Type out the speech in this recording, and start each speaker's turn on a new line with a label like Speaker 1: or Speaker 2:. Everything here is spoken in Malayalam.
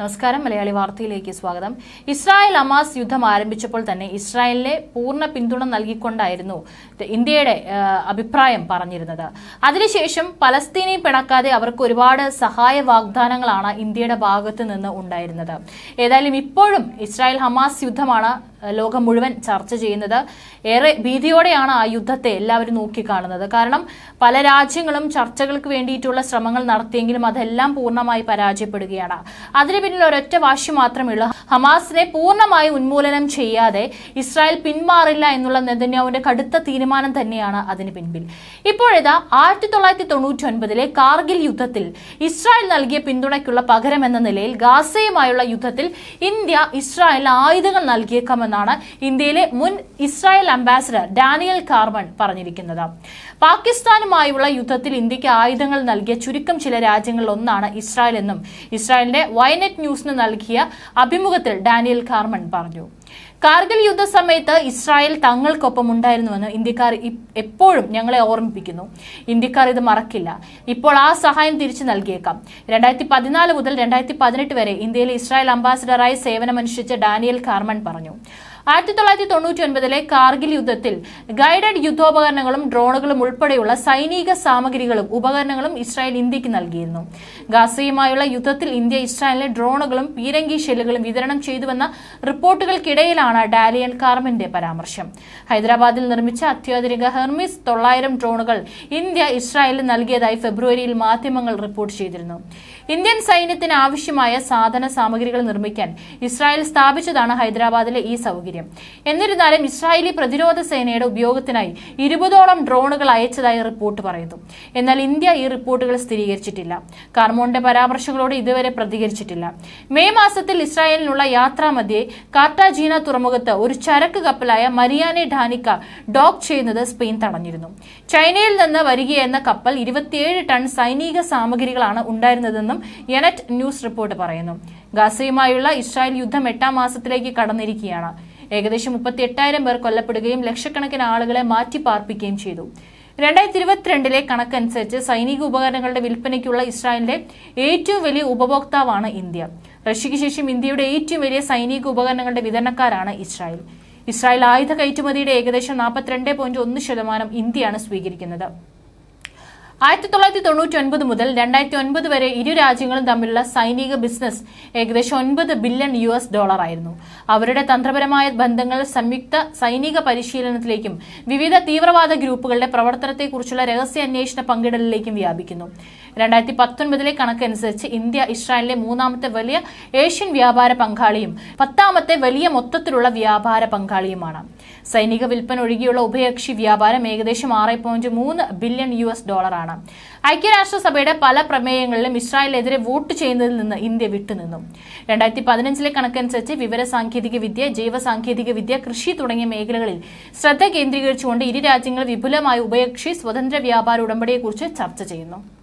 Speaker 1: നമസ്കാരം മലയാളി വാർത്തയിലേക്ക് സ്വാഗതം. ഇസ്രായേൽ അമാസ് യുദ്ധം ആരംഭിച്ചപ്പോൾ തന്നെ ഇസ്രായേലിനെ പൂർണ പിന്തുണ നൽകിക്കൊണ്ടായിരുന്നു ഇന്ത്യയുടെ അഭിപ്രായം പറഞ്ഞിരുന്നത്. അതിനുശേഷം പലസ്തീനെ പിണക്കാതെ അവർക്ക് ഒരുപാട് സഹായ വാഗ്ദാനങ്ങളാണ് ഇന്ത്യയുടെ ഭാഗത്ത് നിന്ന് ഉണ്ടായിരുന്നത്. ഏതായാലും ഇപ്പോഴും ഇസ്രായേൽ ഹമാസ് യുദ്ധമാണ് ലോകം മുഴുവൻ ചർച്ച ചെയ്യുന്നത് ഏറെ ഭീതിയോടെയാണ് ആ യുദ്ധത്തെ എല്ലാവരും നോക്കിക്കാണുന്നത്. കാരണം പല രാജ്യങ്ങളും ചർച്ചകൾക്ക് വേണ്ടിയിട്ടുള്ള ശ്രമങ്ങൾ നടത്തിയെങ്കിലും അതെല്ലാം പൂർണമായി പരാജയപ്പെടുകയാണ്. അതിന് പിന്നിൽ ഒരൊറ്റ വാശി മാത്രമേ ഉള്ളൂ ഹമാസിനെ പൂർണമായി ഉന്മൂലനം ചെയ്യാതെ ഇസ്രായേൽ പിന്മാറില്ല എന്നുള്ള നെതന്യാവിന്റെ കടുത്ത തീരുമാനം തന്നെയാണ് അതിന് പിൻപിൽ. ഇപ്പോഴിതാ ആയിരത്തി തൊള്ളായിരത്തി തൊണ്ണൂറ്റി ഒൻപതിലെ കാർഗിൽ യുദ്ധത്തിൽ ഇസ്രായേൽ നൽകിയ പിന്തുണയ്ക്കുള്ള പകരം എന്ന നിലയിൽ ഗാസയുമായുള്ള യുദ്ധത്തിൽ ഇന്ത്യ ഇസ്രായേലിന് ആയുധങ്ങൾ നൽകിയേക്കാമെന്നാണ് ഇന്ത്യയിലെ മുൻ ഇസ്രായേൽ അംബാസിഡർ ഡാനിയൽ കാർമൺ പറഞ്ഞിരിക്കുന്നത്. പാകിസ്ഥാനുമായുള്ള യുദ്ധത്തിൽ ഇന്ത്യയ്ക്ക് ആയുധങ്ങൾ നൽകിയ ചുരുക്കം ചില രാജ്യങ്ങളിൽ ഒന്നാണ് ഇസ്രായേൽ എന്നും ഇസ്രായേലിന്റെ വൈനെറ്റ് ന്യൂസിന് നൽകിയ അഭിമുഖത്തിൽ ഡാനിയൽ കാർമൺ പറഞ്ഞു. കാർഗിൽ യുദ്ധ യുദ്ധസമയത്ത് ഇസ്രായേൽ തങ്ങൾക്കൊപ്പം ഉണ്ടായിരുന്നുവെന്ന് ഇന്ത്യക്കാർ എപ്പോഴും ഞങ്ങളെ ഓർമ്മിപ്പിക്കുന്നു. ഇന്ത്യക്കാർ ഇത് മറക്കില്ല. ഇപ്പോൾ ആ സഹായം തിരിച്ചു നൽകിയേക്കാം. രണ്ടായിരത്തി പതിനാല് മുതൽ രണ്ടായിരത്തി പതിനെട്ട് വരെ ഇന്ത്യയിലെ ഇസ്രായേൽ അംബാസിഡറായി സേവനമനുഷ്ഠിച്ച ഡാനിയൽ കാർമൺ പറഞ്ഞു. ആയിരത്തി തൊള്ളായിരത്തി തൊണ്ണൂറ്റി ഒൻപതിലെ കാർഗിൽ യുദ്ധത്തിൽ ഗൈഡഡ് യുദ്ധോപകരണങ്ങളും ഡ്രോണുകളും ഉൾപ്പെടെയുള്ള സൈനിക സാമഗ്രികളും ഉപകരണങ്ങളും ഇസ്രായേൽ ഇന്ത്യയ്ക്ക് നൽകിയിരുന്നു. ഗാസയുമായുള്ള യുദ്ധത്തിൽ ഇന്ത്യ ഇസ്രായേലിന് ഡ്രോണുകളും പീരങ്കി ഷെല്ലുകളും വിതരണം ചെയ്തുവെന്ന റിപ്പോർട്ടുകൾക്കിടയിലാണ് ഡാലിയൻ കാർമന്റെ പരാമർശം. ഹൈദരാബാദിൽ നിർമ്മിച്ച അത്യാധുനിക ഹെർമിസ് തൊള്ളായിരം ഡ്രോണുകൾ ഇന്ത്യ ഇസ്രായേലിന് നൽകിയതായി ഫെബ്രുവരിയിൽ മാധ്യമങ്ങൾ റിപ്പോർട്ട് ചെയ്തിരുന്നു. ഇന്ത്യൻ സൈന്യത്തിന് ആവശ്യമായ സാധന സാമഗ്രികൾ നിർമ്മിക്കാൻ ഇസ്രായേൽ സ്ഥാപിച്ചതാണ് ഹൈദരാബാദിലെ ഈ സൗകര്യം. എന്നിരുന്നാലും ഇസ്രായേലി പ്രതിരോധ സേനയുടെ ഉപയോഗത്തിനായി ഇരുപതോളം ഡ്രോണുകൾ അയച്ചതായി റിപ്പോർട്ട് പറയുന്നു. എന്നാൽ ഇന്ത്യ ഈ റിപ്പോർട്ടുകൾ സ്ഥിരീകരിച്ചിട്ടില്ല. കാർമോണിന്റെ പരാമർശങ്ങളോട് ഇതുവരെ പ്രതികരിച്ചിട്ടില്ല. മെയ് മാസത്തിൽ ഇസ്രായേലിനുള്ള യാത്രാമധ്യേ കാർട്ടാജീന തുറമുഖത്ത് ഒരു ചരക്ക് കപ്പലായ മരിയാനെ ഡാനിക്ക ഡോക്ക് ചെയ്യുന്നത് സ്പെയിൻ തടഞ്ഞിരുന്നു. ചൈനയിൽ നിന്ന് വരികയെന്ന കപ്പൽ ഇരുപത്തിയേഴ് ടൺ സൈനിക സാമഗ്രികളാണ് ഉണ്ടായിരുന്നതെന്നും യനറ്റ് ന്യൂസ് റിപ്പോർട്ട് പറയുന്നു. ഗാസയുമായുള്ള ഇസ്രായേൽ യുദ്ധം എട്ടാം മാസത്തിലേക്ക് കടന്നിരിക്കുകയാണ്. ഏകദേശം മുപ്പത്തി എട്ടായിരം പേർ കൊല്ലപ്പെടുകയും ലക്ഷക്കണക്കിന് ആളുകളെ മാറ്റിപ്പാർപ്പിക്കുകയും ചെയ്തു. രണ്ടായിരത്തി ഇരുപത്തിരണ്ടിലെ കണക്കനുസരിച്ച് സൈനിക ഉപകരണങ്ങളുടെ വിൽപ്പനയ്ക്കുള്ള ഇസ്രായേലിന്റെ ഏറ്റവും വലിയ ഉപഭോക്താവാണ് ഇന്ത്യ. റഷ്യയ്ക്ക് ശേഷം ഇന്ത്യയുടെ ഏറ്റവും വലിയ സൈനിക ഉപകരണങ്ങളുടെ വിതരണക്കാരാണ് ഇസ്രായേൽ. ഇസ്രായേൽ ആയുധ കയറ്റുമതിയുടെ ഏകദേശം നാൽപ്പത്തിരണ്ട് പോയിന്റ് ഒന്ന് ശതമാനം ഇന്ത്യയാണ് സ്വീകരിക്കുന്നത്. ആയിരത്തി തൊള്ളായിരത്തി തൊണ്ണൂറ്റി ഒൻപത് മുതൽ രണ്ടായിരത്തി ഒൻപത് വരെ ഇരു രാജ്യങ്ങളും തമ്മിലുള്ള സൈനിക ബിസിനസ് ഏകദേശം ഒൻപത് ബില്യൺ യു എസ് ഡോളർ ആയിരുന്നു. അവരുടെ തന്ത്രപരമായ ബന്ധങ്ങൾ സംയുക്ത സൈനിക പരിശീലനത്തിലേക്കും വിവിധ തീവ്രവാദ ഗ്രൂപ്പുകളുടെ പ്രവർത്തനത്തെക്കുറിച്ചുള്ള രഹസ്യ അന്വേഷണ പങ്കിടലിലേക്കും വ്യാപിക്കുന്നു. രണ്ടായിരത്തി പത്തൊൻപതിലെ കണക്കനുസരിച്ച് ഇന്ത്യ ഇസ്രായേലിലെ മൂന്നാമത്തെ വലിയ ഏഷ്യൻ വ്യാപാര പങ്കാളിയും പത്താമത്തെ വലിയ മൊത്തത്തിലുള്ള വ്യാപാര പങ്കാളിയുമാണ്. സൈനിക വിൽപ്പന ഒഴികെയുള്ള ഉഭയകക്ഷി വ്യാപാരം ഏകദേശം ആറ് പോയിന്റ് മൂന്ന് ബില്യൺ യു എസ് ഡോളറാണ്. ഐക്യരാഷ്ട്രസഭയുടെ പല പ്രമേയങ്ങളിലും ഇസ്രായേലിനെതിരെ വോട്ട് ചെയ്യുന്നതിൽ നിന്ന് ഇന്ത്യ വിട്ടുനിന്നു. രണ്ടായിരത്തി പതിനഞ്ചിലെ കണക്കനുസരിച്ച് വിവര സാങ്കേതിക വിദ്യ ജൈവ സാങ്കേതിക വിദ്യ കൃഷി തുടങ്ങിയ മേഖലകളിൽ ശ്രദ്ധ കേന്ദ്രീകരിച്ചുകൊണ്ട് ഇരു രാജ്യങ്ങൾ വിപുലമായ ഉഭയകക്ഷി സ്വതന്ത്ര വ്യാപാര ഉടമ്പടിയെക്കുറിച്ച് ചർച്ച ചെയ്യുന്നു.